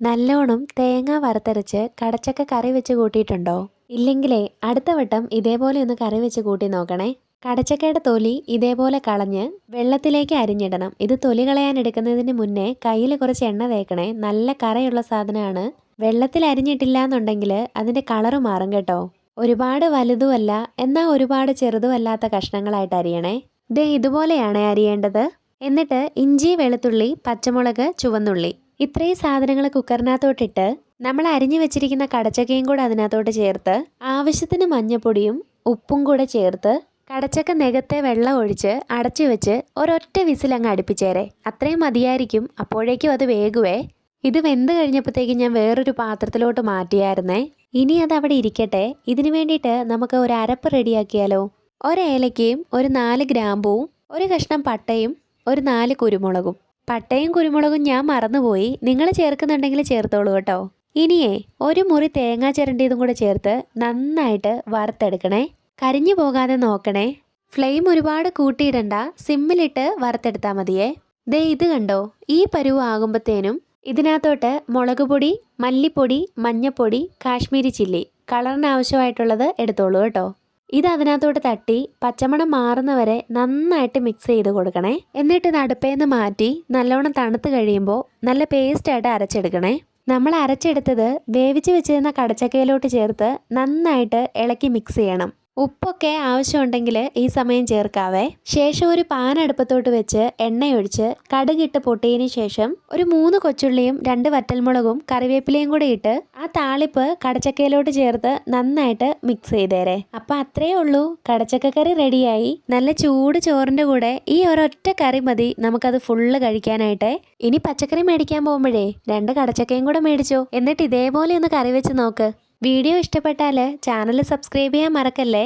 നല്ലോണം തേങ്ങ വറുത്തരച്ച് കടച്ചക്ക കറി വെച്ച് കൂട്ടിയിട്ടുണ്ടോ? ഇല്ലെങ്കിലേ അടുത്ത വട്ടം ഇതേപോലെ ഒന്ന് കറി വെച്ച് കൂട്ടി നോക്കണേ. കടച്ചക്കയുടെ തൊലി ഇതേപോലെ കളഞ്ഞ് വെള്ളത്തിലേക്ക് അരിഞ്ഞിടണം. ഇത് തൊലി കളയാൻ എടുക്കുന്നതിന് മുന്നേ കയ്യിൽ കുറച്ച് എണ്ണ തേക്കണേ. നല്ല കറയുള്ള സാധനമാണ്. വെള്ളത്തിൽ അരിഞ്ഞിട്ടില്ല എന്നുണ്ടെങ്കിൽ അതിന്റെ കളറ് മാറും കേട്ടോ. ഒരുപാട് വലുതുമല്ല എന്നാൽ ഒരുപാട് ചെറുതുമല്ലാത്ത കഷ്ണങ്ങളായിട്ട് അരിയണേ. ദേ ഇതുപോലെയാണ് അരിയേണ്ടത്. എന്നിട്ട് ഇഞ്ചി വെളുത്തുള്ളി പച്ചമുളക് ചുവന്നുള്ളി. ഇത്രയും സാധനങ്ങൾ കുക്കറിനകത്തോട്ടിട്ട് നമ്മൾ അരിഞ്ഞു വെച്ചിരിക്കുന്ന കടച്ചക്കയും കൂടെ അതിനകത്തോട്ട് ചേർത്ത് ആവശ്യത്തിന് മഞ്ഞപ്പൊടിയും ഉപ്പും കൂടെ ചേർത്ത് കടച്ചക്ക നികത്തെ വെള്ളം ഒഴിച്ച് അടച്ചു വെച്ച് ഒരൊറ്റ വിസിൽ അങ്ങ് അടുപ്പിച്ചേരെ. അത്രയും മതിയായിരിക്കും. അപ്പോഴേക്കും അത് വേഗുവേ ഇത് വെന്ത് കഴിഞ്ഞപ്പോഴത്തേക്ക് ഞാൻ വേറൊരു പാത്രത്തിലോട്ട് മാറ്റിയായിരുന്നേ. ഇനി അത് അവിടെ ഇരിക്കട്ടെ. ഇതിനു വേണ്ടിയിട്ട് നമുക്ക് ഒരു അരപ്പ് റെഡിയാക്കിയാലോ? ഒരേലക്കയും ഒരു നാല് ഗ്രാമ്പൂവും ഒരു കഷ്ണം പട്ടയും ഒരു നാല് കുരുമുളകും. പട്ടയും കുരുമുളകും ഞാൻ മറന്നുപോയി. നിങ്ങൾ ചേർക്കുന്നുണ്ടെങ്കിൽ ചേർത്തോളൂ കേട്ടോ. ഇനിയേ ഒരു മുറി തേങ്ങ ചിരണ്ടിയതും കൂടെ ചേർത്ത് നന്നായിട്ട് വറുത്തെടുക്കണേ. കരിഞ്ഞു പോകാതെ നോക്കണേ. ഫ്ലെയിം ഒരുപാട് കൂട്ടിയിടണ്ട. സിമ്മിലിട്ട് വറുത്തെടുത്താൽ മതിയേ. ദേ ഇത് കണ്ടോ? ഈ പരുവ് ആകുമ്പത്തേനും ഇതിനകത്തോട്ട് മുളക് പൊടി മല്ലിപ്പൊടി മഞ്ഞപ്പൊടി കാശ്മീരി ചില്ലി കളറിന് ആവശ്യമായിട്ടുള്ളത് എടുത്തോളൂ കേട്ടോ. ഇത് അതിനകത്തോട്ട് തട്ടി പച്ചമണം മാറുന്നവരെ നന്നായിട്ട് മിക്സ് ചെയ്ത് കൊടുക്കണേ. എന്നിട്ട് ഇത് അടുപ്പേന്ന് മാറ്റി നല്ലോണം തണുത്ത് കഴിയുമ്പോൾ നല്ല പേസ്റ്റായിട്ട് അരച്ചെടുക്കണേ. നമ്മൾ അരച്ചെടുത്തത് വേവിച്ച് വെച്ചിരുന്ന കടച്ചക്കയിലോട്ട് ചേർത്ത് നന്നായിട്ട് ഇളക്കി മിക്സ് ചെയ്യണം. ഉപ്പൊക്കെ ആവശ്യമുണ്ടെങ്കിൽ ഈ സമയം ചേർക്കാവേ. ശേഷം ഒരു പാൻ അടുപ്പത്തോട്ട് വെച്ച് എണ്ണയൊഴിച്ച് കടുകിട്ട് പൊട്ടിയതിന് ശേഷം ഒരു മൂന്ന് കൊച്ചുള്ളിയും രണ്ട് വറ്റൽമുളകും കറിവേപ്പിലയും കൂടി ഇട്ട് ആ താളിപ്പ് കടച്ചക്കയിലോട്ട് ചേർത്ത് നന്നായിട്ട് മിക്സ് ചെയ്തേരെ. അപ്പം അത്രയേ ഉള്ളൂ. കടച്ചക്കക്കറി റെഡിയായി നല്ല ചൂട് ചോറിന്റെ കൂടെ ഈ ഒരൊറ്റ കറി മതി നമുക്കത് ഫുള്ള് കഴിക്കാനായിട്ട്. ഇനി പച്ചക്കറി മേടിക്കാൻ പോകുമ്പോഴേ രണ്ട് കടച്ചക്കയും കൂടെ മേടിച്ചോ. എന്നിട്ട് ഇതേപോലെ ഒന്ന് കറി വെച്ച് നോക്ക്. വീഡിയോ ഇഷ്ടപ്പെട്ടാൽ ചാനൽ സബ്സ്ക്രൈബ് ചെയ്യാൻ മറക്കല്ലേ?